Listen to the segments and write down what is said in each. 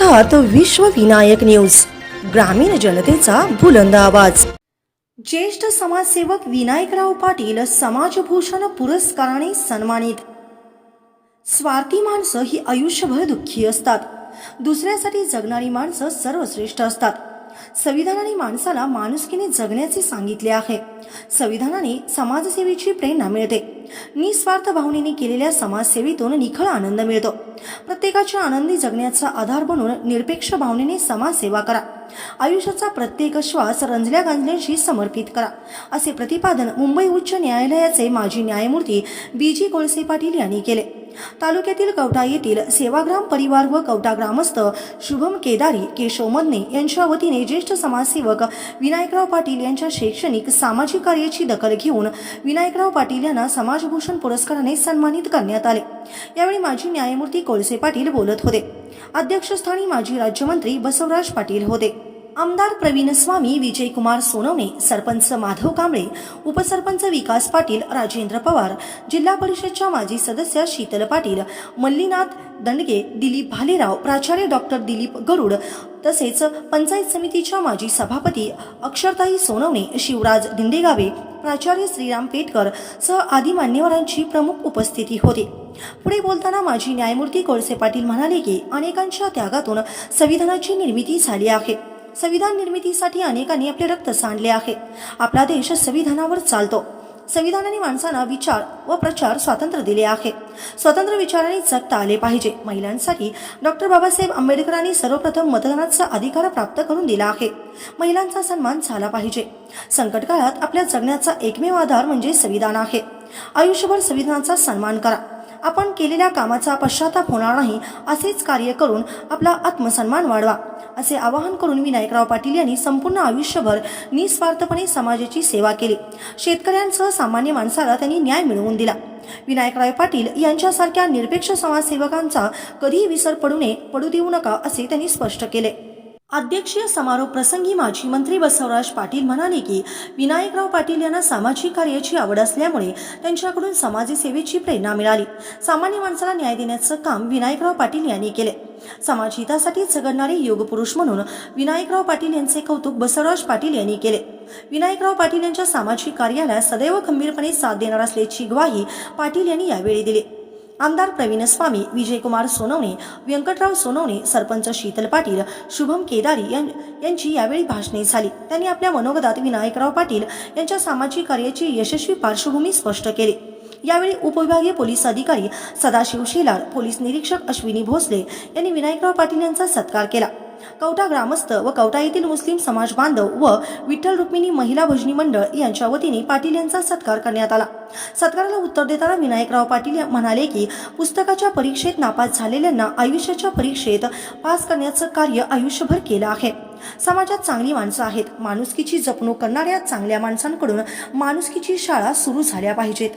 अर्थात विश्व विनायक न्यूज. ग्रामीण जनतेचा बुलंद आवाज. ज्येष्ठ समाजसेवक विनायकराव पाटील समाजभूषण पुरस्काराने सन्मानित. स्वार्थी माणसं ही आयुष्यभर दुःखी असतात. दुसऱ्यासाठी जगणारी माणसं सर्वश्रेष्ठ असतात. संविधानाने माणसाला माणुसकीने जगण्याचे सांगितले आहे. संविधानाने समाजसेवेची प्रेरणा मिळते. निस्वार्थ भावनेने केलेल्या समाजसेवेतून निखळ आनंद मिळतो. प्रत्येकाच्या आनंदी जगण्याचा आधार बनून निरपेक्ष भावनेने समाजसेवा करा. आयुष्याचा प्रत्येक श्वास रंजल्या गांजल्यांशी समर्पित करा. असे प्रतिपादन मुंबई उच्च न्यायालयाचे माजी न्यायमूर्ती बी जी कोळसे पाटील यांनी केले. तालुक्यातील कवठा येथील सेवाग्राम परिवार व कवठा ग्रामस्थ शुभम केदारी केशव मदने यांच्या वतीने ज्येष्ठ समाजसेवक विनायकराव पाटील यांच्या शैक्षणिक सामाजिक कार्याची दखल घेऊन विनायकराव पाटील यांना समाज समाजभूषण पुरस्काराने सन्मानित करण्यात आले. यावेळी माजी न्यायमूर्ती कोळसे पाटील बोलत होते. अध्यक्षस्थानी माजी राज्यमंत्री बसवराज पाटील होते. आमदार प्रवीण स्वामी विजयकुमार सोनवणे सरपंच माधव कांबळे उपसरपंच विकास पाटील राजेंद्र पवार जिल्हा परिषदच्या माजी सदस्य शीतल पाटील मल्लीनाथ दंडगे दिलीप भालेराव प्राचार्य डॉक्टर दिलीप गरुड तसेच पंचायत समितीच्या माजी सभापती अक्षरताई सोनवणे शिवराज दिंडेगावे प्राचार्य श्रीराम पेटकर सह आदी मान्यवरांची प्रमुख उपस्थिती होती. पुढे बोलताना माजी न्यायमूर्ती कोळसे पाटील म्हणाले की अनेकांच्या त्यागातून संविधानाची निर्मिती झाली आहे. संविधान निर्मितीसाठी अनेकांनी आपले रक्त सांडले आहे. आपला देश संविधानावर चालतो. संविधानाने माणसांना विचार व प्रचार स्वातंत्र्य दिले आहे. स्वतंत्र विचाराने जगता आले पाहिजे. महिलांसाठी डॉक्टर बाबासाहेब आंबेडकरांनी सर्वप्रथम मतदानाचा अधिकार प्राप्त करून दिला आहे. महिलांचा सन्मान झाला पाहिजे. संकट काळात आपल्या जगण्याचा एकमेव आधार म्हणजे संविधान आहे. आयुष्यभर संविधानाचा सन्मान करा. आपण केलेल्या कामाचा पश्चाताप होणार नाही असेच कार्य करून आपला आत्मसन्मान वाढवा असे आवाहन करून विनायकराव पाटील यांनी संपूर्ण आयुष्यभर निस्वार्थपणे समाजाची सेवा केली. शेतकऱ्यांसह सामान्य माणसाला त्यांनी न्याय मिळवून दिला. विनायकराव पाटील यांच्यासारख्या निरपेक्ष समाजसेवकांचा कधीही विसर पडू नये पडू देऊ नका असे त्यांनी स्पष्ट केले. अध्यक्षीय समारोप प्रसंगी माजी मंत्री बसवराज पाटील म्हणाले की विनायकराव पाटील यांना सामाजिक कार्याची आवड असल्यामुळे त्यांच्याकडून समाजसेवेची प्रेरणा मिळाली. सामान्य माणसाला न्याय देण्याचं काम विनायकराव पाटील यांनी केले. समाजहितासाठी झगडणारे योगपुरुष म्हणून विनायकराव पाटील यांचे कौतुक बसवराज पाटील यांनी केले. विनायकराव पाटील यांच्या सामाजिक कार्याला सदैव खंबीरपणे साथ देणार असल्याची ग्वाही पाटील यांनी यावेळी दिली. आमदार प्रवीण स्वामी विजयकुमार सोनवणे व्यंकटराव सोनवणे सरपंच शीतल पाटील शुभम केदारी यां- यांची यावेळी भाषणे झाली. त्यांनी आपल्या मनोगतात विनायकराव पाटील यांच्या सामाजिक कार्याची यशस्वी पार्श्वभूमी स्पष्ट केली. यावेळी उपविभागीय पोलीस अधिकारी सदाशिव शेलार पोलीस निरीक्षक अश्विनी भोसले यांनी विनायकराव पाटील यांचा सत्कार केला. कवठा ग्रामस्थ व कवठा येथील मुस्लिम समाज बांधव व विठ्ठल रुक्मिणी महिला भजनी मंडळ यांच्या वतीने पाटील यांचा सत्कार करण्यात आला. सत्काराला उत्तर देताना विनायकराव पाटील म्हणाले की पुस्तकाच्या परीक्षेत नापास झालेल्यांना आयुष्याच्या परीक्षेत पास करण्याचं कार्य आयुष्यभर केलं आहे. समाजात चांगली माणसं आहेत. माणुसकीची जपणूक करणाऱ्या चांगल्या माणसांकडून माणुसकीची शाळा सुरू झाल्या पाहिजेत.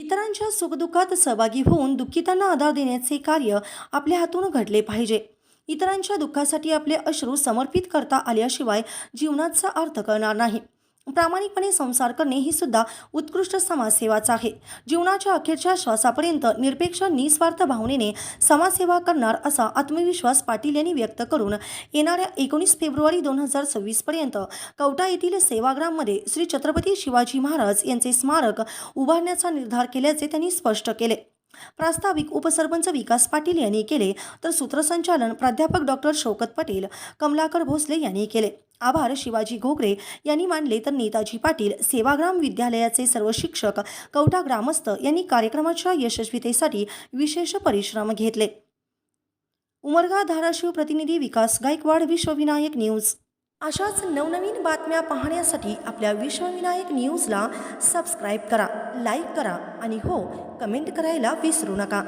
इतरांच्या सुखदुःखात सहभागी होऊन दुःखितांना आधार देण्याचे कार्य आपल्या हातून घडले पाहिजे. इतरांच्या दुःखासाठी आपले अश्रू समर्पित करता आल्याशिवाय जीवनाचा अर्थ कळणार नाही. प्रामाणिकपणे संसार करणे ही सुद्धा उत्कृष्ट समाजसेवाच आहे. जीवनाच्या अखेरच्या श्वासापर्यंत निरपेक्ष निस्वार्थ भावनेने समाजसेवा करणार असा आत्मविश्वास पाटील यांनी व्यक्त करून येणाऱ्या एकोणीस फेब्रुवारी दोन हजार सव्वीस पर्यंत येथील सेवाग्राममध्ये श्री छत्रपती शिवाजी महाराज यांचे स्मारक उभारण्याचा निर्धार केल्याचे त्यांनी स्पष्ट केले. प्रास्ताविक उपसरपंच विकास पाटील यांनी केले तर सूत्रसंचालन प्राध्यापक डॉक्टर शौकत पटेल कमलाकर भोसले यांनी केले. आभार शिवाजी घोगरे यांनी मानले तर नेताजी पाटील सेवाग्राम विद्यालयाचे सर्व शिक्षक कवठा ग्रामस्थ यांनी कार्यक्रमाच्या यशस्वीतेसाठी विशेष परिश्रम घेतले. उमरगा धाराशिव प्रतिनिधी विकास गायकवाड विश्वविनायक न्यूज. अशाच नवनवीन बातम्या पाहण्यासाठी आपल्या विश्वविनायक न्यूजला सबस्क्राईब करा लाईक करा आणि हो कमेंट करायला विसरू नका.